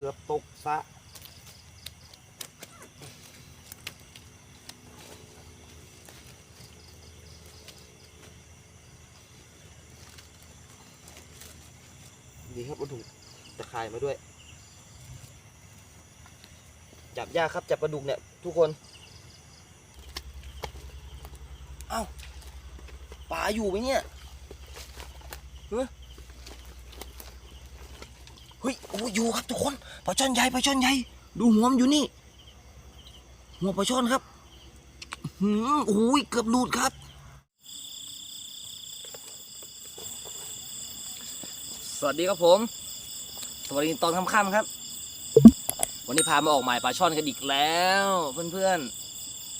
เกือบตกซะดีครับเอาถุงตะข่ายมาด้วย จับยากครับจับปลาดุกเนี่ย ทุกคน เอ้าปลาอยู่ไหมเนี่ยเฮ้ยเฮ้ยโอ้ยอยู่ครับทุกคน ลาช่อนใหญ่ปลาช่อนใหญ่ดูหัวมันอยู่นี่ หัวปลาช่อนครับหืมโอ้ยเกือบหลุดครับ สวัสดีครับผม สวัสดีตอนค่ำๆครับ วันนี้พามาออกหมายปลาช่อนกันอีกแล้วเพื่อน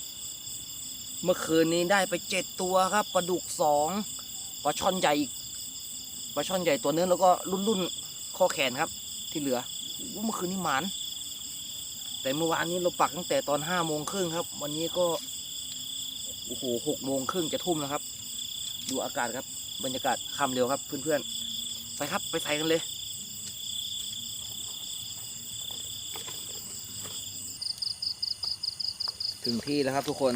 ๆ เมื่อคืนนี้ได้ไปเจ็ดตัวครับปลาดุกสองปลาช่อนใหญ่ปลาช่อนใหญ่ตัวนึงแล้วก็รุ่นๆข้อแขนครับที่เหลือ เมื่อคืนนี้หมาน แต่เมื่อวานนี้เราปักตั้งแต่ตอนห้าโมงครึ่งครับ วันนี้ก็โอ้โหหกโมงครึ่งจะทุ่มแล้วครับ ดูอากาศครับ บรรยากาศค่ำเร็วครับเพื่อนๆ ไปครับไปใส่กันเลยถึงที่แล้วครับทุกคน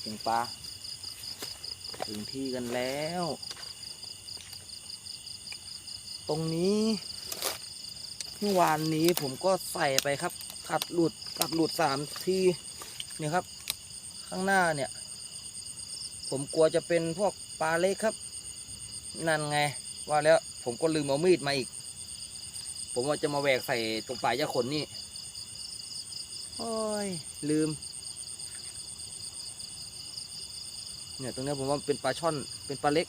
เสียงปลาถึงที่กันแล้ว ตรงนี้เมื่อวานนี้ผมก็ใส่ไปครับ ขัดหลุดกัดหลุดสามทีเนี่ยครับ ข้างหน้าเนี่ย ผมกลัวจะเป็นพวกปลาเล็กครับ นั่นไง ว่าแล้วผมก็ลืมเอามีดมาอีก ผมว่าจะมาแหวกใส่ตรงปลายยาขนนี่โอ้ยลืม เนี่ยตรงนี้ผมว่าเป็นปลาช่อนเป็นปลาเล็ก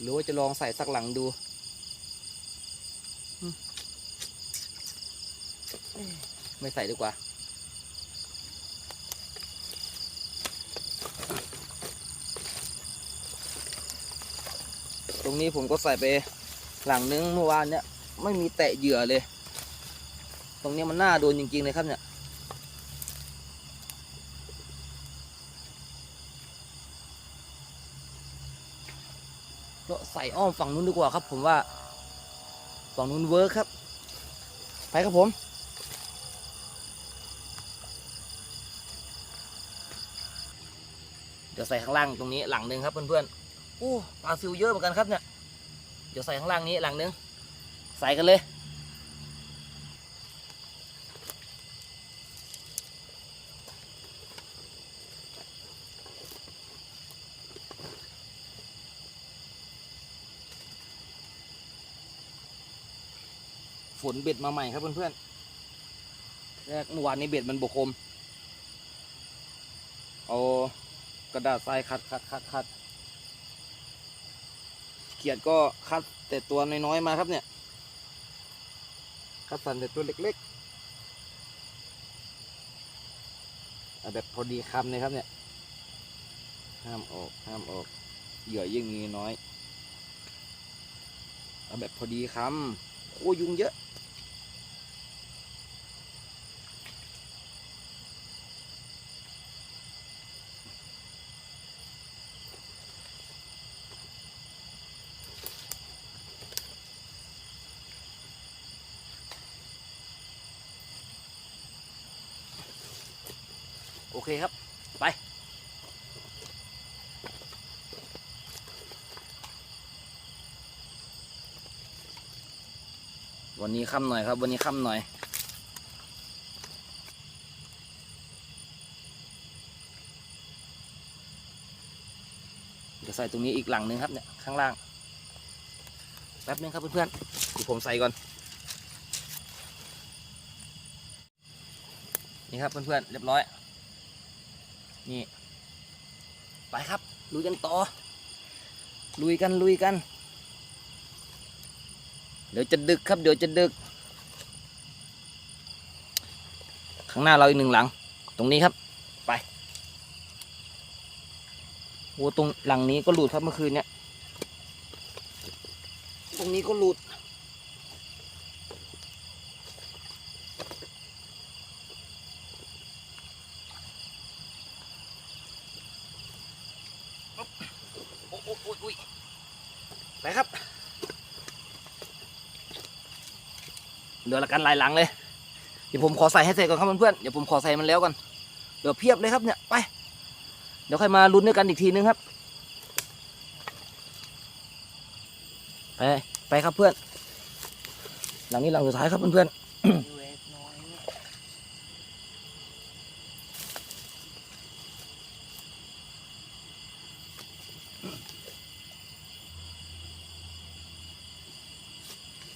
หรือว่าจะลองใส่สักหลังดู ไม่ใส่ดีกว่า ตรงนี้ผมก็ใส่ไปหลังนึงเมื่อวานเนี่ยไม่มีแตะเหยื่อเลย ตรงนี้มันน่าโดนจริงๆเลยครับเนี่ย ก็ใส่ อ้อมฝั่งนู้นดีกว่าครับ ผมว่าฝั่งนู้นเวิร์คครับ ไปครับผมเดี๋ยวใส่ข้างล่างตรงนี้หลังหนึ่งครับเพื่อนๆอู้ปลาซิวเยอะเหมือนกันครับเนี่ยเดี๋ยวใส่ข้างล่างนี้หลังหนึ่งใส่กันเลย ฝนเบ็ดมาใหม่ครับเพื่อนๆแรกเมื่อวานนี้เบ็ดมันบกคม เอากระดาษทรายคัดคัดคัดคัดเขียดก็คัดแต่ตัวน้อยๆมาครับเนี่ย คัดสันแต่ตัวเล็กๆเอาแบบพอดีคำเลยครับเนี่ย ห้ามออกห้ามออกเหยื่อยิ่งมีน้อย เอาแบบพอดีคำ โอ้ยุงเยอะ โอเคครับ วันนี้ค่ำหน่อยครับ วันนี้ค่ำหน่อยเดี๋ยวใส่ตรงนี้อีกหลังหนึ่งครับเนี่ยข้างล่างแป๊บนึงครับเพื่อนๆดูผมใส่ก่อนนี่ครับเพื่อนๆเรียบร้อย นี่ ไปครับลุยกันต่อลุยกันลุยกัน เดี๋ยวจะดึกครับเดี๋ยวจะดึก ข้างหน้าเราอีกหนึ่งหลัง ตรงนี้ครับ ไปโอ้ตรงหลังนี้ก็หลุดครับเมื่อคืนเนี่ยตรงนี้ก็หลุดโอ้โอ้โอ้ยไปครับ เหลือละกันหลายหลังเลย เดี๋ยวผมขอใส่ให้เสร็จก่อนครับเพื่อนๆเดี๋ยวผมขอใส่มันแล้วก่อนเหลือเพียบเลยครับเนี่ยไป เดี๋ยวค่อยมาลุ้นด้วยกันอีกทีนึงครับไปไปครับเพื่อน หลังนี้หลังสุดท้ายครับเพื่อนๆ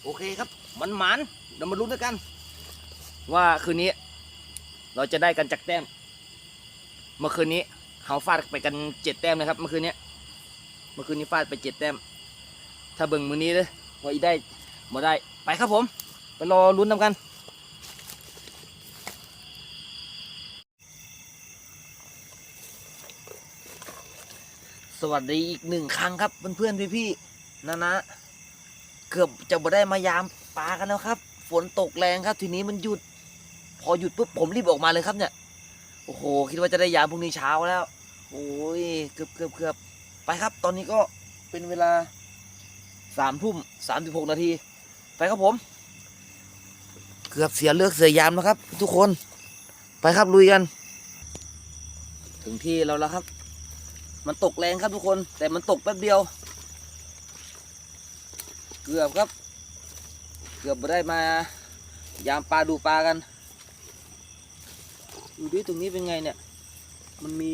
โอเคครับมันหมัน ดี๋ยวมาลุ้นด้วยกัน ว่าคืนนี้ เราจะได้กันจากแต้ม เมื่อคืนนี้เขาฟาดไปกันเจ็ดแต้มนะครับ เมื่อคืนนี้เมื่อคืนนี้ฟาดไปเจ็ดแต้ม ถ้าเบิ่งมือนี้เลยว่าอีได้มาได้ไปครับผม ไปรอลุ้นนำกันสวัสดีอีกหนึ่งครั้งครับเพื่อนๆพี่ๆนะนะเกือบจะมาได้มายามปลากันแล้วครับ นตกแรงครับ ทีนี้มันหยุด พอหยุดปุ๊บผมรีบออกมาเลยครับเนี่ย โอ้โห คิดว่าจะได้ยามพรุ่งนี้เช้าแล้ว โอ้ยเกือบเกือบเกือบไปครับ ตอนนี้ก็เป็นเวลาสามทุ่มสามสิบหกนาที ไปครับผม เกือบเสียเลือกเสียยามแล้วครับ ทุกคน ไปครับลุยกัน ถึงที่เราแล้วครับ มันตกแรงครับทุกคน แต่มันตกแป๊บเดียว เกือบครับ เกือบได้มายามปลาดูปลากันดูดิตรงนี้เป็นไงเนี่ย มันมี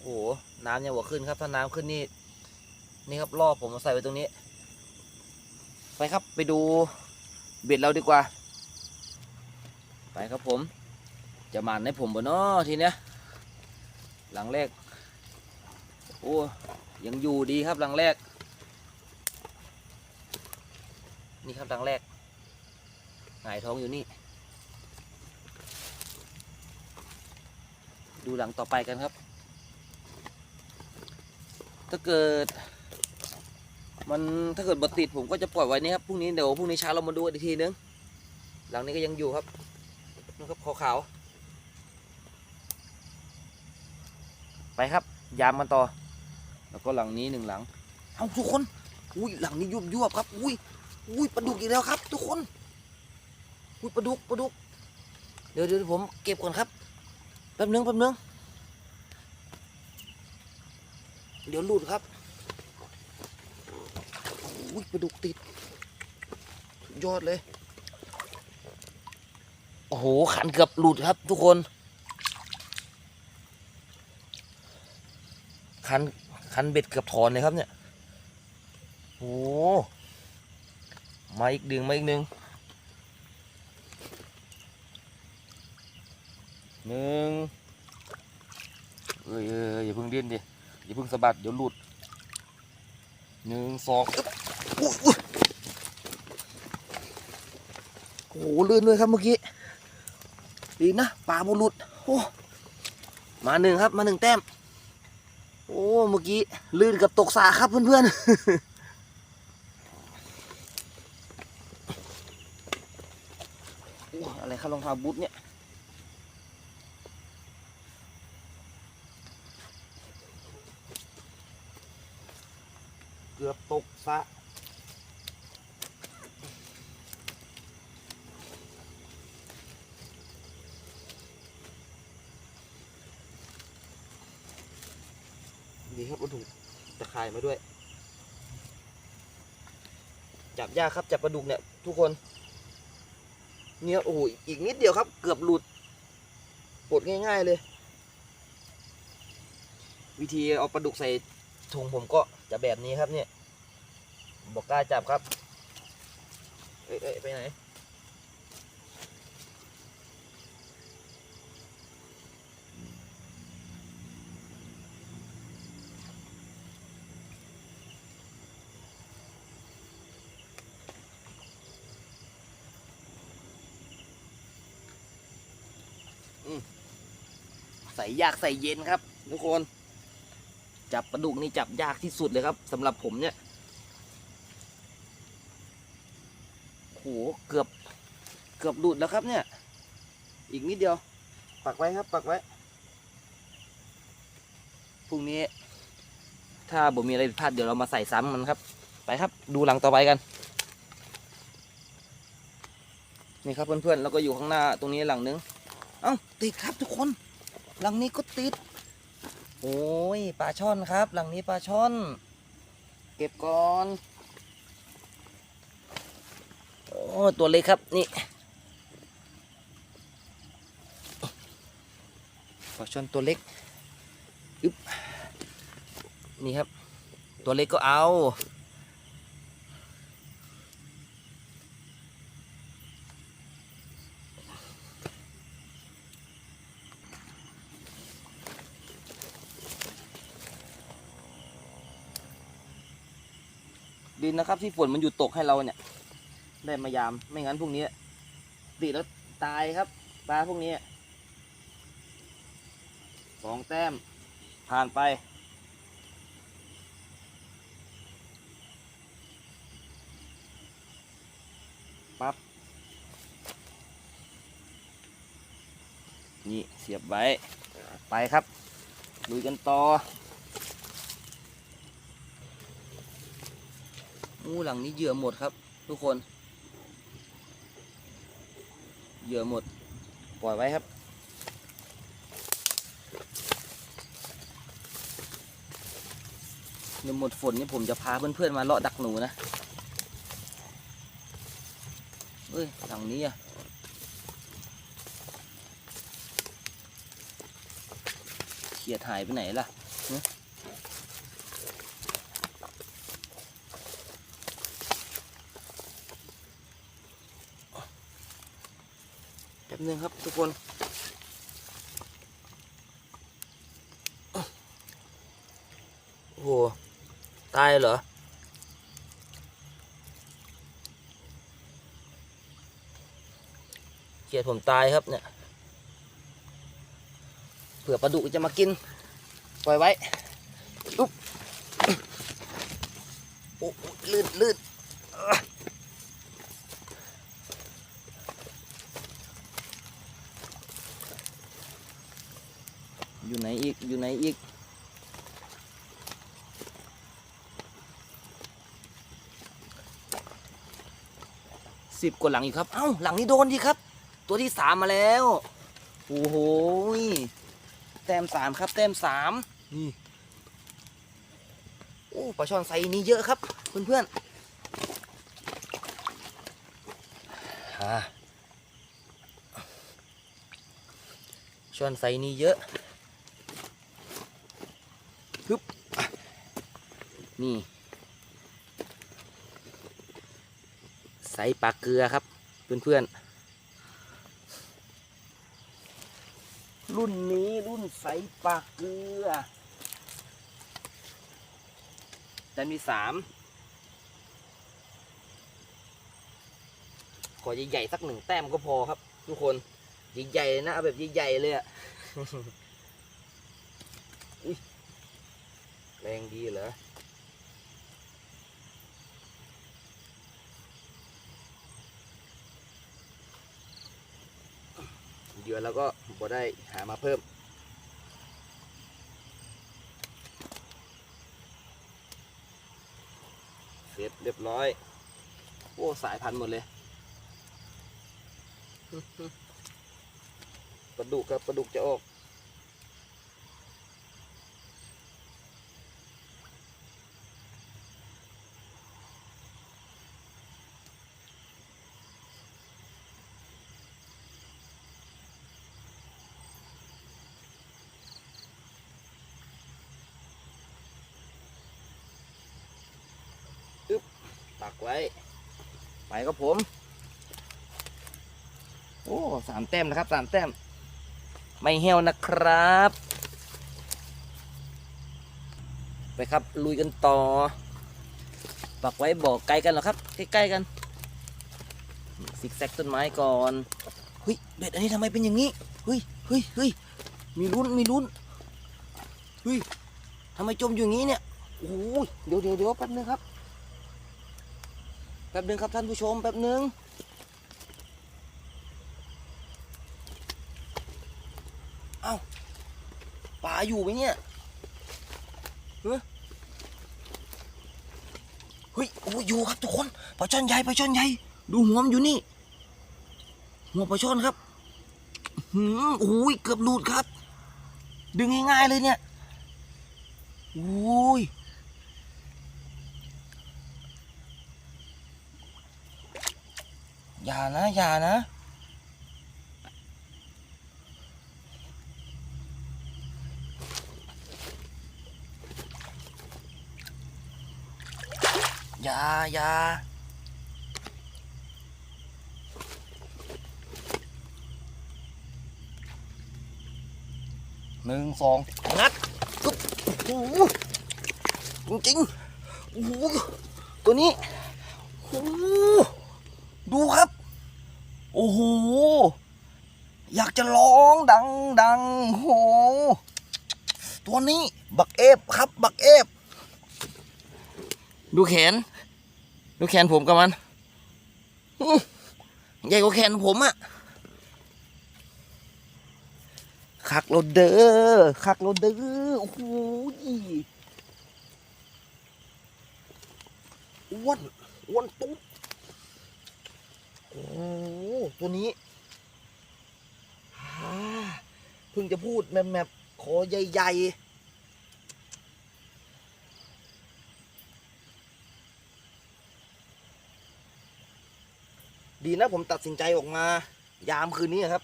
โอ้โหน้ำยังหัวขึ้นครับ ถ้าน้ำขึ้นนี่ นี่ครับรอผมมาใส่ไว้ตรงนี้ ไปครับไปดูเบ็ดเราดีกว่า ไปครับผม จะมานให้ผมบ่เนาะทีเนี้ย หลังแรก โอ้ยังอยู่ดีครับหลังแรก นี่ครับหลังแรก หายท้องอยู่นี่ ดูหลังต่อไปกันครับ ถ้าเกิด มันถ้าเกิดบดติดผมก็จะปล่อยไว้นี่ครับพรุ่งนี้เดี๋ยวพรุ่งนี้เช้าเรามาดูอีกทีนึง หลังนี้ก็ยังอยู่ครับนะครับขาวๆไปครับ ยามมันต่อ แล้วก็หลังนี้หนึ่งหลังเอาทุกคน อุ้ยหลังนี้ยุบยุบครับ อุ้ยอุ้ยปลาดุกอีกแล้วครับ ทุกคน อุ้ยปลาดุกปลาดุก เดี๋ยวเดี๋ยวผมเก็บก่อนครับ แป๊บนึงแป๊บนึง เดี๋ยวหลุดครับอุ้ยปลาดุกติดยอดเลย โอ้โห ขันเกือบหลุดครับทุกคนคันคันเบ็ดเกือบถอนเลยครับเนี่ย โอ้โหมาอีกดึงมาอีกหนึ่ง หนึ่งเอ้ยเอ้ยเอ้ยอย่าเพิ่งดิ้นดิอย่าเพิ่งสะบัดเดี๋ยวหลุดหนึ่งสองอุ้ยโอ้โหลื่นด้วยครับเมื่อกี้ดีนะปลาบุหลุดโอ้มาหนึ่งครับมาหนึ่งแต้ม โอ้เมื่อกี้ลื่นกับตกสาครับเพื่อนๆโอ้อะไรครับรองเท้าบูทเนี่ย เกือบตกสะดีครับวัตถุตะข่าย มาด้วย จับยากครับจับปลาดุกเนี่ย ทุกคน เนี่ยโอ้โหอีกนิดเดียวครับ เกือบหลุดปลดง่ายๆเลย วิธีเอาปลาดุกใส่ถุงผมก็จะแบบนี้ครับเนี่ยบอกกล้าจับครับ เอ้ยเอ้ยไปไหน ยากใส่เย็นครับ ทุกคน จับปลาดุกนี่จับยากที่สุดเลยครับสำหรับผมเนี่ยโหเกือบเกือบหลุดแล้วครับเนี่ย อีกนิดเดียว ปักไว้ครับ ปักไว้พรุ่งนี้ ถ้าบ่มีอะไรผิดพลาดเดี๋ยวเรามาใส่ซ้ำมันครับ ไปครับ ดูหลังต่อไปกัน นี่ครับเพื่อนๆแล้วก็อยู่ข้างหน้าตรงนี้หลังนึง เอ้าติดครับทุกคน หลังนี้ก็ติด โอ้ยปลาช่อนครับ หลังนี้ปลาช่อน เก็บก่อน โอ้ตัวเล็กครับนี่ปลาช่อนตัวเล็กอึ๊บนี่ครับ ตัวเล็กก็เอา ดินนะครับ ที่ฝนมันหยุดตกให้เราเนี่ย ได้มายามไม่งั้นพวกนี้ติดแล้วตายครับปลาพวกนี้สองแต้มผ่านไป ปั๊บนี่เสียบไว้ ไปครับลุยกันต่อ งูหลังนี้เหยื่อหมดครับ ทุกคน เหยื่อหมด ปล่อยไว้ครับ เดี๋ยวหมดฝนนี่ผมจะพาเพื่อนๆมาเลาะดักหนูนะเอ้ยหลังนี้อะเขียดหายไปไหนล่ะ บนึงครับทุกคนโอ้โหตายเหรอเขียดผมตายครับเนี่ยเผื่อปลาดุกจะมากินปล่อยไว้อุ๊บโอ้โอ้ลื่นลื่น อยู่ไหนอีก อยู่ไหนอีก สิบกว่าหลังอีกครับ เอ้า หลังนี้โดนดีครับ ตัวที่สามมาแล้ว โอ้โห แต้มสามครับ แต้มสามนี่โอ้ปลาช่อนไซนี้เยอะครับ เพื่อนๆอ่าช่อนไซนี้เยอะ ฮึบอะนี่ไซส์ปลาเกลือครับ เพื่อนๆ รุ่นนี้รุ่นไซส์ปลาเกลือแต่มีสามขอใหญ่ๆสักหนึ่งแต้มก็พอครับ ทุกคน ใหญ่ๆเลยนะ เอาแบบใหญ่ๆเลยอะ อุ้ยแร งดีเหรอเหยื่อแล้วก็บ่ได้หามาเพิ่ม เสร็จเรียบร้อย โอ้ สายพันธุ์หมดเลยปลาดุกครับปลาดุกจะออก ปักไว้ ไปครับผม โอ้สามแต้มนะครับสามแต้ม ไม่เหี่ยวนะครับ ไปครับลุยกันต่อ ปักไว้บอกไกลกันหรอครับ ใกล้ๆกันซิกแซกต้นไม้ก่อนเฮ้ยเด็ดอันนี้ทำไมเป็นอย่างนี้เฮ้ยเฮ้ยเฮ้ยมีลุ้นมีลุ้นเฮ้ยทำไมจมอยู่อย่างนี้เนี่ยโอ้ยเดี๋ยวเดี๋ยวเดี๋ยวแป๊บนึงครับ แป๊บนึงครับท่านผู้ชมแป๊บนึงเอ้าปลาอยู่ไหมเนี่ยเฮ้ยโอ้ยอยู่ครับทุกคนปลาช่อนใหญ่ปลาช่อนใหญ่ดูหัวมันอยู่นี่ หัวปลาช่อนครับหืมโอ้ยเกือบหลุดครับ ดึงง่ายๆเลยเนี่ยโอ้ย อย่านะ อย่านะ อย่าอย่าหนึ่งสองงัดปึ๊บโอ้โหจริงๆโอ้โหตัวนี้โอ้โหดูครับ โอ้โห อยากจะร้องดังดังโอ้โห ตัวนี้บักเอฟครับ บักเอฟ ดูแขน ดูแขนผมกับมันใหญ่กว่าแขนผมอะคักโรเดอร์คักโรเดอร์โอ้โหอ้วนอ้วนตุ๊บ ตัวนี้เพิ่งจะพูดแมบแมบๆคอใหญ่ๆดีนะผมตัดสินใจออกมา ยามคืนนี้ครับ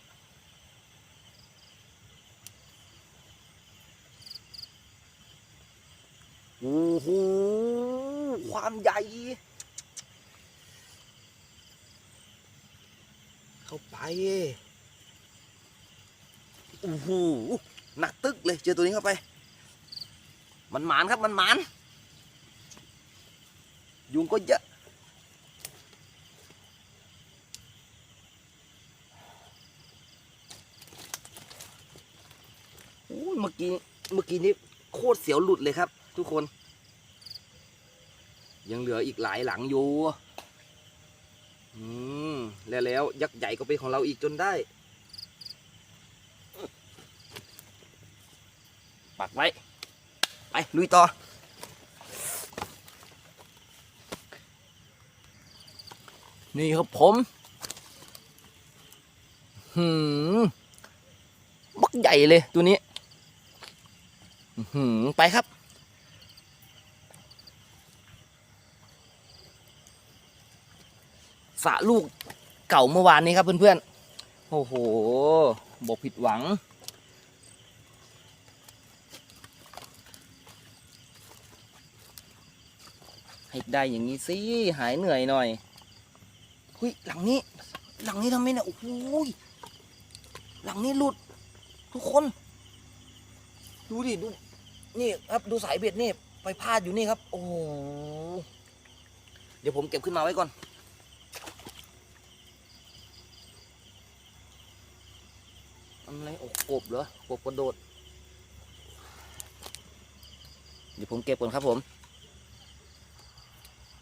โอ้โห ความใหญ่ เข้าไป โอ้โหหนักตึกเลยเจอตัวนี้เข้าไป มันหมานครับมันหมาน ยุงก็เยอะโอ้เมื่อกี้เมื่อกี้นี้โคตรเสียวหลุดเลยครับ ทุกคน ยังเหลืออีกหลายหลังอยู่อืม แล้วแล้วยักษ์ใหญ่ก็เป็นของเราอีกจนได้ ปักไว้ ไปลุยต่อ นี่ครับผมหืมบักใหญ่เลยตัวนี้หือไปครับสะลูก เก่าเมื่อวานนี้ครับเพื่อนๆ โอ้โหบอกผิดหวัง ให้ได้อย่างนี้สิหายเหนื่อยหน่อยเฮ้ยหลังนี้ หลังนี้ทำไมเนี่ยโอ้โหยหลังนี้หลุด ทุกคน ดูดิดู นี่ครับดูสายเบ็ดนี่ ไปพลาดอยู่นี่ครับ โอ้โหเดี๋ยวผมเก็บขึ้นมาไว้ก่อน อะไรโอ้ กบเหรอกบกระโดด เดี๋ยวผมเก็บก่อนครับผม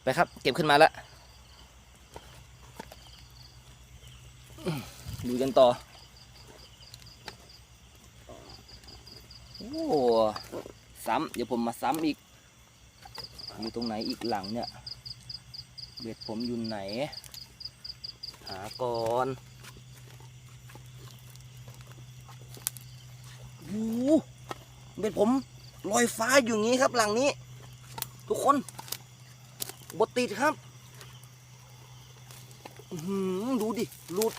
ไปครับ เก็บขึ้นมาแล้วดูกันต่อ โอ้ซ้ำเดี๋ยวผมมาซ้ำอีก อยู่ตรงไหนอีกหลังเนี่ย เบ็ดผมอยู่ไหน หาก่อนโอ้โหเบ็ดผมลอยฟ้าอยู่งี้ครับหลังนี้ ทุกคนบดติดครับอื้อหือดูดิหลุด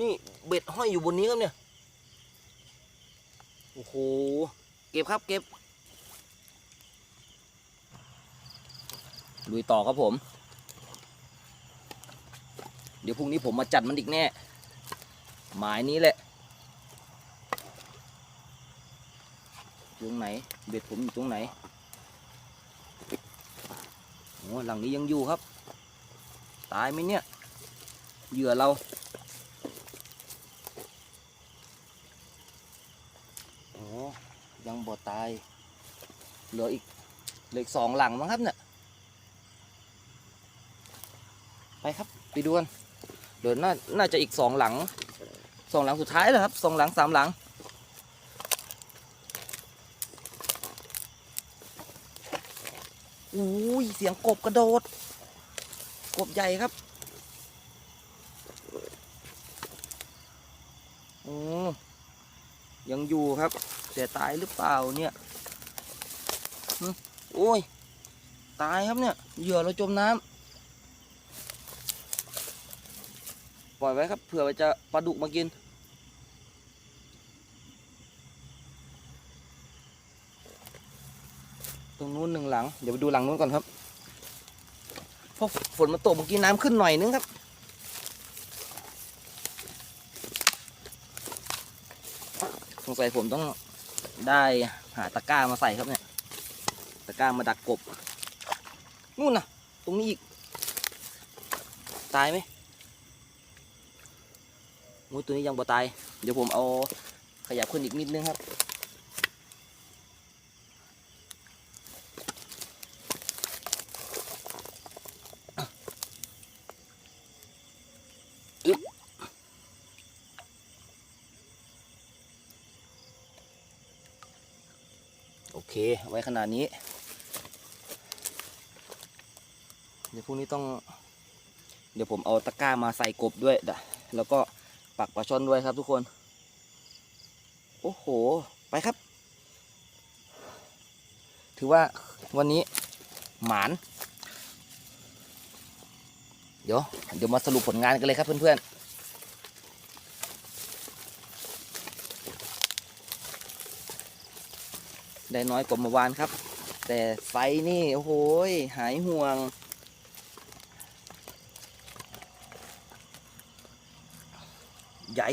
นี่เบ็ดห้อยอยู่บนนี้ครับเนี่ย โอ้โห เก็บครับเก็บลุยต่อครับผม เดี๋ยวพรุ่งนี้ผมมาจัดมันอีกแน่ หมายนี้แหละ อยู่ตรงไหน เบ็ดผมอยู่ตรงไหนโอ้หลังนี้ยังอยู่ครับ ตายไหมเนี่ย เหยื่อเราโอ้ยังบ่ตาย เหลืออีกเหลืออีกสองหลังมั้งครับเนี่ย ไปครับ ไปดูกัน เดี๋ยวน่าน่าจะอีกสองหลังสองหลังสุดท้ายแล้วครับสองหลังสามหลัง อุ้ยเสียงกบกระโดด กบใหญ่ครับโอ้ยังอยู่ครับเสียตายหรือเปล่าเนี่ยโอ้ย ตายครับเนี่ยเหยื่อเราจมน้ำปล่อยไว้ครับเผื่อจะปลาดุกมากิน หนึ่งหลัง เดี๋ยวไปดูหลังนู้นก่อนครับเพราะฝนมาตกเมื่อกี้น้ำขึ้นหน่อยนึงครับ สงสัยผมต้องได้หาตะกร้ามาใส่ครับเนี่ย ตะกร้ามาดักกบ นู่นนะตรงนี้อีก ตายไหมงูตัวนี้ยังบ่ตาย เดี๋ยวผมเอาขยับขึ้นอีกนิดนึงครับ ไว้ขนาดนี้ เดี๋ยวพรุ่งนี้ต้อง เดี๋ยวผมเอาตะกร้ามาใส่กบด้วยดะแล้วก็ปักปลาช่อนด้วยครับทุกคน โอ้โห ไปครับ ถือว่าวันนี้หมาน เดี๋ยว เดี๋ยวมาสรุปผลงานกันเลยครับเพื่อนๆ ได้น้อยกว่าเมื่อวานครับ แต่ไซนี่โอ้โหยหายห่วง ใหญ่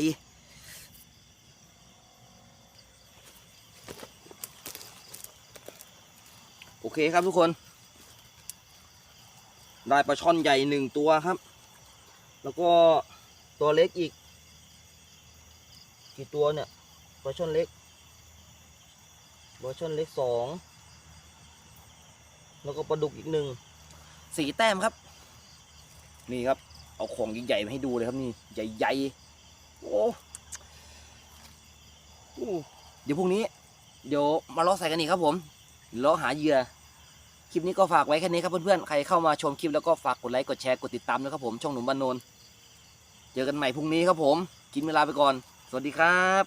โอเคครับทุกคน ได้ปลาช่อนใหญ่หนึ่งตัวครับ แล้วก็ตัวเล็กอีก กี่ตัวเนี่ยปลาช่อนเล็ก ปลาช่อนเล็กสองแล้วก็ปลาดุกอีกหนึ่งสีแต้มครับ นี่ครับ เอาของใหญ่ๆมาให้ดูเลยครับนี่ ใหญ่ๆโอ้โอ้เดี๋ยวพรุ่งนี้ เดี๋ยวมาล้อใส่กันอีกครับผมล้อหาเหยื่อคลิปนี้ก็ฝากไว้แค่นี้ครับเพื่อนๆ ใครเข้ามาชมคลิปแล้วก็ฝากกดไลค์ กดแชร์ กดติดตามด้วยครับผม ช่องหนุ่มบ้านโนน เจอกันใหม่พรุ่งนี้ครับผม กินเวลาไปก่อน สวัสดีครับ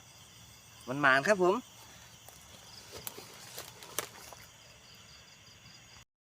มันหมานครับผม